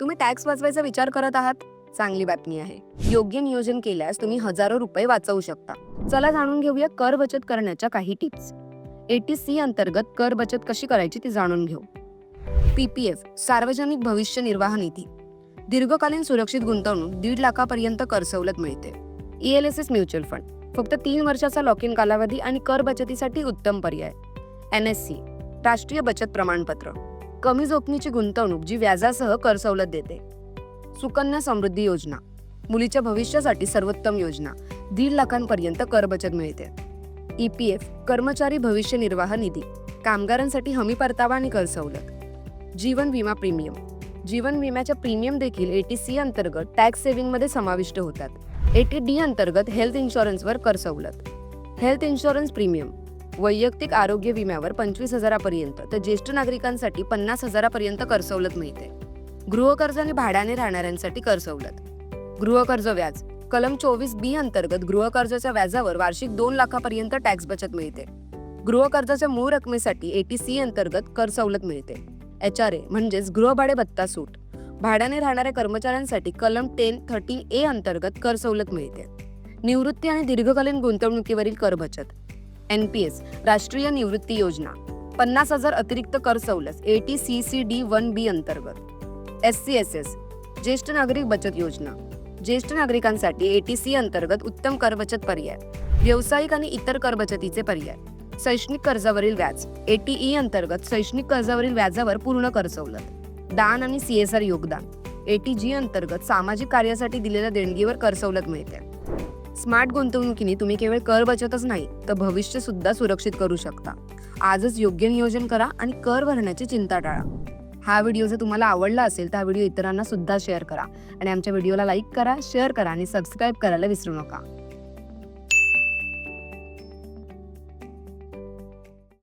तुम्ही टॅक्स वाचवायचा विचार करत आहात? चांगली बातमी आहे. योग्य नियोजन केल्यास तुम्ही हजारो रुपये वाचवू शकता. चला जाणून घेऊया कर बचत करण्याच्या काही टिप्स. एटी सी अंतर्गत कर बचत कशी करायची ती जाणून घेऊ. पीपीएफ सार्वजनिक भविष्य निर्वाह निधी. दीर्घकालीन सुरक्षित गुंतवणूक दीड लाखापर्यंत कर सवलत मिळते. ELSS mutual fund. फक्त तीन वर्षाचा लॉक इन कालावधी आणि कर बचतीसाठी उत्तम पर्याय. एन एस सी राष्ट्रीय बचत प्रमाणपत्र. कमी जोखमीची गुंतवणूक जी व्याजासह कर सवलत देते. सुकन्या समृद्धी योजना. मुलीच्या भविष्यासाठी सर्वोत्तम योजना. दीड लाखांपर्यंत कर बचत मिळते. ई पी एफ कर्मचारी भविष्य निर्वाह निधी. कामगारांसाठी हमी परतावा आणि कर सवलत. जीवन विमा प्रीमियम. जीवन विम्याच्या प्रीमियम देखील एटी सी अंतर्गत टॅक्स सेव्हिंगमध्ये समाविष्ट होतात. एटी डी अंतर्गत हेल्थ इन्शुरन्सवर कर सवलत. Health insurance premium. वैयक्तिक आरोग्य विम्यावर पंचवीस हजारापर्यंत तर ज्येष्ठ नागरिकांसाठी पन्नास हजारापर्यंत कर सवलत मिळते. गृहकर्ज आणि भाड्याने राहणाऱ्यांसाठी कर सवलत. गृहकर्ज व्याज. कलम चोवीस बी अंतर्गत गृहकर्जाच्या व्याजावर वार्षिक दोन लाखापर्यंत टॅक्स बचत मिळते. गृहकर्जाच्या मूळ रकमेसाठी एटी सी अंतर्गत कर सवलत मिळते. एच आर ए म्हणजेच गृहभाडे भत्ता सूट. भाड्याने राहणाऱ्या कर्मचाऱ्यांसाठी कलम टेन थर्टीन ए अंतर्गत कर सवलत मिळते. निवृत्ती आणि दीर्घकालीन गुंतवणुकीवरील कर बचत. एन पी एस राष्ट्रीय निवृत्ती योजना. पन्नास हजार अतिरिक्त कर सवलत eighty C C D one B अंतर्गत. एस सी एस एस ज्येष्ठ नागरिक बचत योजना. ज्येष्ठ नागरिकांसाठी ए टी सी अंतर्गत उत्तम कर बचत पर्याय. व्यावसायिक आणि इतर कर बचतीचे पर्याय. शैक्षणिक कर्जावरील व्याज एटीई अंतर्गत शैक्षणिक कर्जावरील व्याजावर पूर्ण कर सवलत. दान आणि सीएसआर योगदान. ए टी जी अंतर्गत सामाजिक कार्यासाठी दिलेल्या देणगीवर कर सवलत मिळते. स्मार्ट गुंतवणुकीने तुम्ही केवळ कर बचतच नाही तर भविष्य सुद्धा सुरक्षित करू शकता. आजच योग्य नियोजन करा आणि कर भरण्याची चिंता टाळा. हा व्हिडिओ जर तुम्हाला आवडला असेल तर हा व्हिडिओ इतरांना सुद्धा शेअर करा. आणि आमच्या व्हिडिओला लाईक करा शेअर करा आणि सबस्क्राईब करायला विसरू नका.